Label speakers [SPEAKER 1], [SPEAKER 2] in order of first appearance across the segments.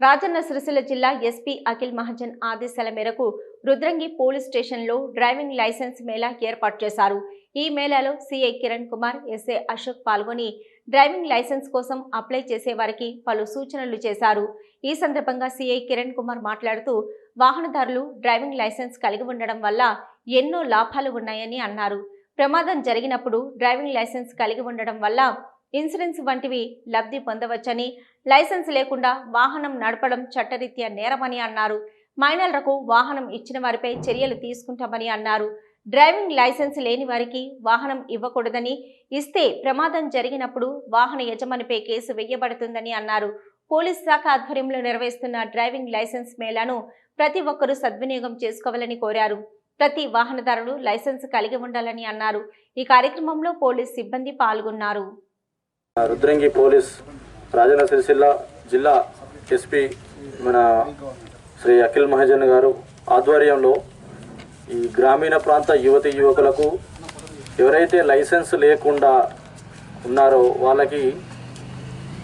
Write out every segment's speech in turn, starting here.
[SPEAKER 1] రాజన్న సిరిసిల్ల జిల్లా ఎస్పీ అఖిల్ మహాజన్ ఆదేశాల మేరకు రుద్రంగి పోలీస్ స్టేషన్లో డ్రైవింగ్ లైసెన్స్ మేళా ఏర్పాటు చేశారు. ఈ మేళాలో సిఐ కిరణ్ కుమార్ ఎస్ఏ అశోక్ పాల్గొని డ్రైవింగ్ లైసెన్స్ కోసం అప్లై చేసే వారికి పలు సూచనలు చేశారు. ఈ సందర్భంగా సిఐ కిరణ్ కుమార్ మాట్లాడుతూ వాహనదారులు డ్రైవింగ్ లైసెన్స్ కలిగి ఉండడం వల్ల ఎన్నో లాభాలు ఉన్నాయని అన్నారు. ప్రమాదం జరిగినప్పుడు డ్రైవింగ్ లైసెన్స్ కలిగి ఉండడం వల్ల ఇన్సూరెన్స్ వంటివి లబ్ధి పొందవచ్చని లైసెన్స్ లేకుండా వాహనం నడపడం చట్టరీత్యా నేరమని అన్నారు. మైనర్లకు వాహనం ఇచ్చిన వారిపై చర్యలు తీసుకుంటామని అన్నారు. డ్రైవింగ్ లైసెన్స్ లేని వారికి వాహనం ఇవ్వకూడదని ఇస్తే ప్రమాదం జరిగినప్పుడు వాహన యజమానిపై కేసు వేయబడుతుందని అన్నారు. పోలీస్ శాఖ ఆధ్వర్యంలో నిర్వహిస్తున్న డ్రైవింగ్ లైసెన్స్ మేళాను ప్రతి ఒక్కరూ సద్వినియోగం చేసుకోవాలని కోరారు. ప్రతి వాహనదారుడు లైసెన్స్ కలిగి ఉండాలని అన్నారు. ఈ కార్యక్రమంలో పోలీస్ సిబ్బంది పాల్గొన్నారు.
[SPEAKER 2] రుద్రంగి పోలీస్ రాజన్న సిరిసిల్ల జిల్లా ఎస్పీ మన శ్రీ అఖిల్ మహాజన్ గారు ఆధ్వర్యంలో ఈ గ్రామీణ ప్రాంత యువతి యువకులకు ఎవరైతే లైసెన్స్ లేకుండా ఉన్నారో వాళ్ళకి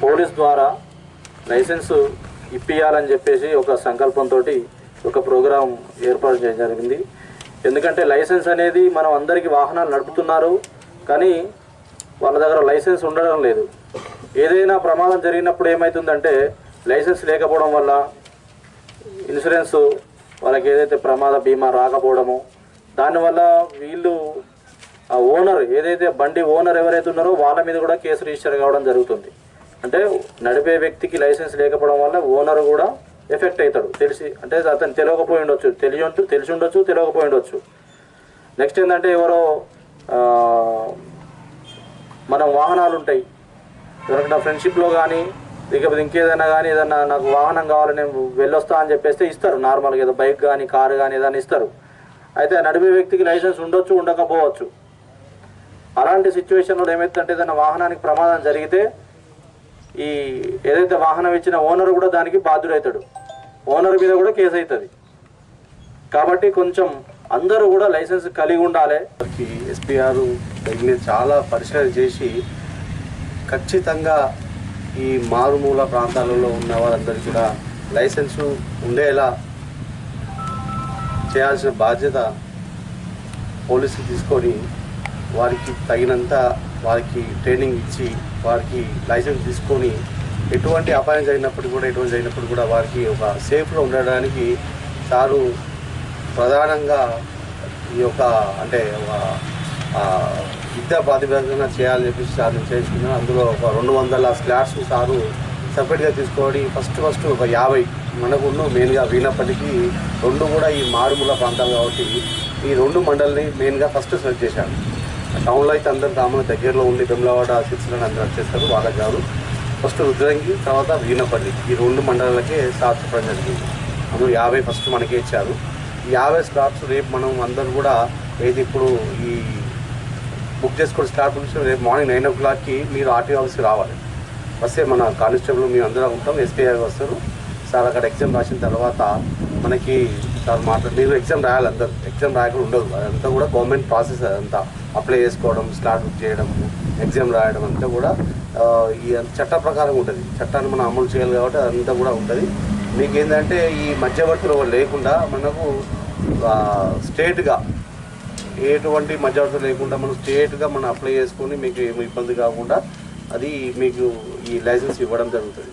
[SPEAKER 2] పోలీస్ ద్వారా లైసెన్స్ ఇప్పియాలని చెప్పేసి ఒక సంకల్పంతో ఒక ప్రోగ్రాం ఏర్పాటు చేయడం జరిగింది. ఎందుకంటే లైసెన్స్ అనేది మనం అందరికీ వాహనాలు నడుపుతున్నారు కానీ వాళ్ళ దగ్గర లైసెన్స్ ఉండడం లేదు. ఏదైనా ప్రమాదం జరిగినప్పుడు ఏమవుతుందంటే లైసెన్స్ లేకపోవడం వల్ల ఇన్సూరెన్స్ వాళ్ళకి ఏదైతే ప్రమాద బీమా రాకపోవడము దానివల్ల వీళ్ళు ఆ ఓనర్ ఏదైతే బండి ఓనర్ ఎవరైతే ఉన్నారో వాళ్ళ మీద కూడా కేసు రిజిస్టర్ కావడం జరుగుతుంది. అంటే నడిపే వ్యక్తికి లైసెన్స్ లేకపోవడం వల్ల ఓనర్ కూడా ఎఫెక్ట్ అవుతాడు. తెలిసి అంటే అతను తెలియకపోయి ఉండొచ్చు తెలియ తెలిసి ఉండొచ్చు తెలియకపోయి ఉండొచ్చు. నెక్స్ట్ ఏంటంటే ఎవరో మనం వాహనాలు ఉంటాయి ఎవరికైనా ఫ్రెండ్షిప్లో కానీ లేకపోతే ఇంకేదైనా కానీ ఏదైనా నాకు వాహనం కావాలి నేను వెళ్ళొస్తా అని చెప్పేస్తే ఇస్తారు. నార్మల్గా ఏదో బైక్ కానీ కారు కానీ ఏదైనా ఇస్తారు. అయితే నడిపే వ్యక్తికి లైసెన్స్ ఉండొచ్చు ఉండకపోవచ్చు. అలాంటి సిచ్యువేషన్లో ఏమైతుందంటే ఏదైనా వాహనానికి ప్రమాదం జరిగితే ఈ ఏదైతే వాహనం ఇచ్చిన ఓనర్ కూడా దానికి బాధ్యుడవుతాడు ఓనర్ మీద కూడా కేసు అవుతుంది కాబట్టి కొంచెం అందరూ కూడా లైసెన్స్ కలిగి ఉండాలి.
[SPEAKER 3] వారికి ఎస్పీ గారు చాలా పరిశీలన చేసి ఖచ్చితంగా ఈ మారుమూల ప్రాంతాలలో ఉన్న వారందరికీ కూడా లైసెన్సు ఉండేలా చేయాల్సిన బాధ్యత పోలీసులు తీసుకొని వారికి తగినంత వారికి ట్రైనింగ్ ఇచ్చి వారికి లైసెన్స్ తీసుకొని ఎటువంటి అపాయం జరిగినప్పుడు కూడా ఎటువంటి జరిగినప్పుడు కూడా వారికి ఒక సేఫ్లో ఉండడానికి సారు ప్రధానంగా ఈ యొక్క అంటే విద్యా ప్రాతిపదికన చేయాలని చెప్పేసి సార్ చేయించుకున్నాను. అందులో ఒక రెండు వందల స్లాట్స్ సారు సపరేట్గా తీసుకోవడం ఫస్ట్ ఫస్ట్ ఒక యాభై మనకు మెయిన్గా వీనప్పటికీ రెండు కూడా ఈ మారుమూల ప్రాంతాలు కాబట్టి ఈ రెండు మండలిని మెయిన్గా ఫస్ట్ సెలెక్ట్ చేశాను టౌన్లో అయితే అందరు కామన్ దగ్గరలో ఉండి బెమ్లవాడ సిరిసిల్లని అందరూ వచ్చేస్తారు వాళ్ళకి కాదు ఫస్ట్ రుద్రంగి తర్వాత వీనపల్లి. ఈ రెండు మండలాలకే సార్ చెప్పడం జరిగింది. అందులో యాభై ఫస్ట్ మనకే ఇచ్చారు. ఈ యాభై స్లాట్స్ రేపు మనం అందరూ కూడా ఏది ఇప్పుడు ఈ బుక్ చేసుకుని స్లాట్ బుక్ చేసుకుని రేపు మార్నింగ్ నైన్ ఓ క్లాక్కి మీరు ఆర్టీ ఆఫీస్కి రావాలి. వస్తే మన కానిస్టేబుల్ మేము అందరం ఉంటాం ఎస్పీ గారు వస్తారు. సార్ అక్కడ ఎగ్జామ్ రాసిన తర్వాత మనకి సార్ మాట్లాడు మీరు ఎగ్జామ్ రాయాలి అందరు ఎగ్జామ్ రాయకుండా ఉండదు. అదంతా కూడా గవర్నమెంట్ ప్రాసెస్ అదంతా. అప్లై చేసుకోవడం స్లాట్ బుక్ చేయడం ఎగ్జామ్ రాయడం అంతా కూడా ఈ చట్ట ప్రకారం ఉంటుంది. చట్టాన్ని మనం అమలు చేయాలి కాబట్టి అదంతా కూడా ఉంటుంది. మీకు ఏంటంటే ఈ మధ్యవర్తులు లేకుండా మనకు స్టేట్గా ఎటువంటి మధ్యవర్తులు లేకుండా మనం స్టేట్గా మనం అప్లై చేసుకొని మీకు ఏమి ఇబ్బంది కాకుండా అది మీకు ఈ లైసెన్స్ ఇవ్వడం జరుగుతుంది.